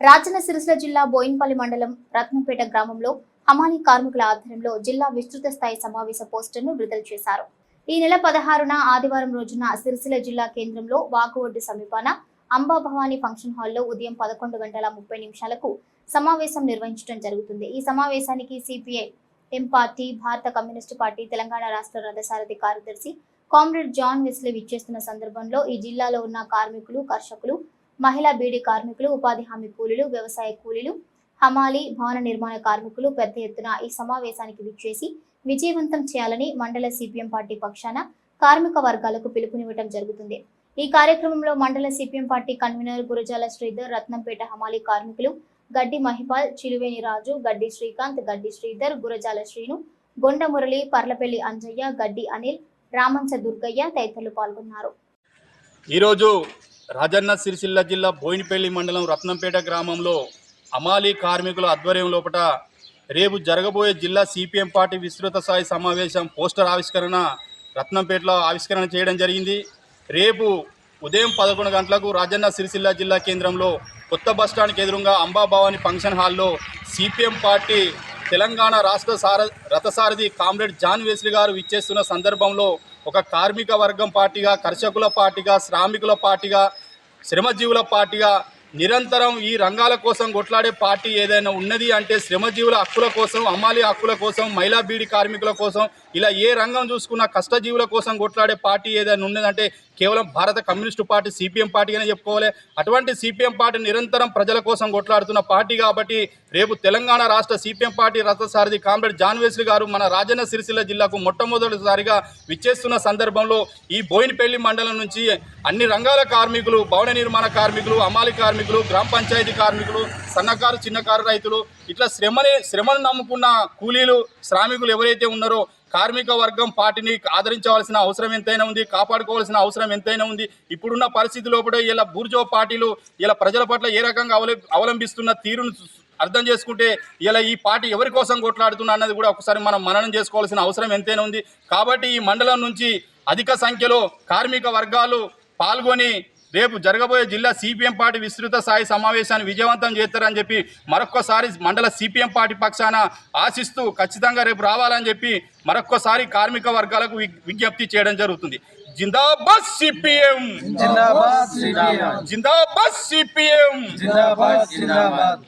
రాజన్న సిరిసిల్ల జిల్లా బోయిన్పల్లి మండలం రత్నంపేట గ్రామంలో హమాలి కార్మికుల ఆధ్వర్యంలో జిల్లా విస్తృత స్థాయి సమావేశ పోస్టర్ను విడుదల చేశారు. ఈ నెల పదహారున ఆదివారం రోజున సిరిసిల్ల జిల్లా కేంద్రంలో వాకువడ్డు సమీపాన అంబా భవానీ ఫంక్షన్ హాల్లో ఉదయం పదకొండు గంటల ముప్పై నిమిషాలకు సమావేశం నిర్వహించడం జరుగుతుంది. ఈ సమావేశానికి సిపిఐ ఎం పార్టీ భారత కమ్యూనిస్టు పార్టీ తెలంగాణ రాష్ట్ర రథసారథి కార్యదర్శి కామ్రేడ్ జాన్ వెస్లీ విచ్చేస్తున్న సందర్భంలో ఈ జిల్లాలో ఉన్న కార్మికులు కర్షకులు మహిళా బీడీ కార్మికులు ఉపాధి హామీ కూలీలు వ్యవసాయ కూలీలు హమాలి భవన నిర్మాణ కార్మికులు పెద్ద ఎత్తున ఈ సమావేశానికి విచ్చేసి విజయవంతం చేయాలని మండల సిపిఎం పార్టీ పక్షాన కార్మిక వర్గాలకు పిలుపునివ్వడం జరుగుతుంది. ఈ కార్యక్రమంలో మండల CPM party convener Gurajala Sridhar Ratnampeta హమాలి కార్మికులు గడ్డి మహిపాల్ చిలువేని రాజు గడ్డి శ్రీకాంత్ గడ్డి శ్రీధర్ గురజాల శ్రీను గొండ మురళి పర్లపల్లి అంజయ్య గడ్డి అనిల్ రామంచ దుర్గయ్య తదితరులు పాల్గొన్నారు. ఈరోజు రాజన్న సిరిసిల్ల జిల్లా బోయినపల్లి మండలం రత్నంపేట గ్రామంలో అమాలీ కార్మికుల ఆధ్వర్యం లోపల రేపు జరగబోయే జిల్లా సిపిఎం పార్టీ విస్తృత స్థాయి సమావేశం పోస్టర్ ఆవిష్కరణ రత్నంపేటలో ఆవిష్కరణ చేయడం జరిగింది. రేపు ఉదయం పదకొండు గంటలకు రాజన్న సిరిసిల్ల జిల్లా కేంద్రంలో కొత్త బస్టాండ్కి ఎదురుగా అంబాభవాని ఫంక్షన్ హాల్లో సిపిఎం పార్టీ తెలంగాణ రాష్ట్ర సార రథసారథి కామ్రేడ్ జాన్ వెస్లీ గారు విచ్చేస్తున్న సందర్భంలో ఒక కార్మిక వర్గం పార్టీగా కర్షకుల పార్టీగా శ్రామికుల పార్టీగా శ్రమజీవుల పార్టీగా నిరంతరం ఈ రంగాల కోసం కొట్లాడే పార్టీ ఏదైనా ఉన్నది అంటే శ్రమజీవుల హక్కుల కోసం అమ్మాలి హక్కుల కోసం మహిళా బీడి కార్మికుల కోసం ఇలా ఏ రంగం చూసుకున్న కష్టజీవుల కోసం కొట్లాడే పార్టీ ఏదైనా ఉన్నదంటే కేవలం భారత కమ్యూనిస్టు పార్టీ సిపిఎం పార్టీగానే చెప్పుకోవాలి. అటువంటి సిపిఎం పార్టీ నిరంతరం ప్రజల కోసం కొట్లాడుతున్న పార్టీ కాబట్టి రేపు తెలంగాణ రాష్ట్ర సిపిఎం పార్టీ రథసారథి కామ్రేడ్ జాన్ గారు మన రాజన్న సిరిసిల్ల జిల్లాకు మొట్టమొదటిసారిగా విచ్చేస్తున్న సందర్భంలో ఈ బోయినపల్లి మండలం నుంచి అన్ని రంగాల కార్మికులు భవన నిర్మాణ కార్మికులు అమాలి కార్మికులు కార్మికులు గ్రామ పంచాయతీ కార్మికులు సన్నకారు చిన్నకారు రైతులు ఇట్లా శ్రమని శ్రమను నమ్ముకున్న కూలీలు శ్రామికులు ఎవరైతే ఉన్నారో కార్మిక వర్గం పార్టీని ఆదరించవలసిన అవసరం ఎంతైనా ఉంది కాపాడుకోవాల్సిన అవసరం ఎంతైనా ఉంది. ఇప్పుడున్న పరిస్థితి లోపల ఇలా బూర్జో పార్టీలు ఇలా ప్రజల పట్ల ఏ రకంగా అవల అవలంబిస్తున్న తీరును అర్థం చేసుకుంటే ఇలా ఈ పార్టీ ఎవరి కోసం కొట్లాడుతున్నా అన్నది కూడా ఒకసారి మనం మననం చేసుకోవాల్సిన అవసరం ఎంతైనా ఉంది. కాబట్టి ఈ మండలం నుంచి అధిక సంఖ్యలో కార్మిక వర్గాలు పాల్గొని రేపు జరగబోయే జిల్లా సిపిఎం పార్టీ విస్తృత స్థాయి సమావేశాన్ని విజయవంతం చేస్తారని చెప్పి మరొక్కసారి మండల సిపిఎం పార్టీ పక్షాన ఆశిస్తూ ఖచ్చితంగా రేపు రావాలని చెప్పి మరొక్కసారి కార్మిక వర్గాలకు విజ్ఞప్తి చేయడం జరుగుతుంది. జిందాబాద్ సిపిఎం! జిందాబాద్ సిపిఎం! జిందాబాద్ సిపిఎం! జిందాబాద్ జిందాబాద్!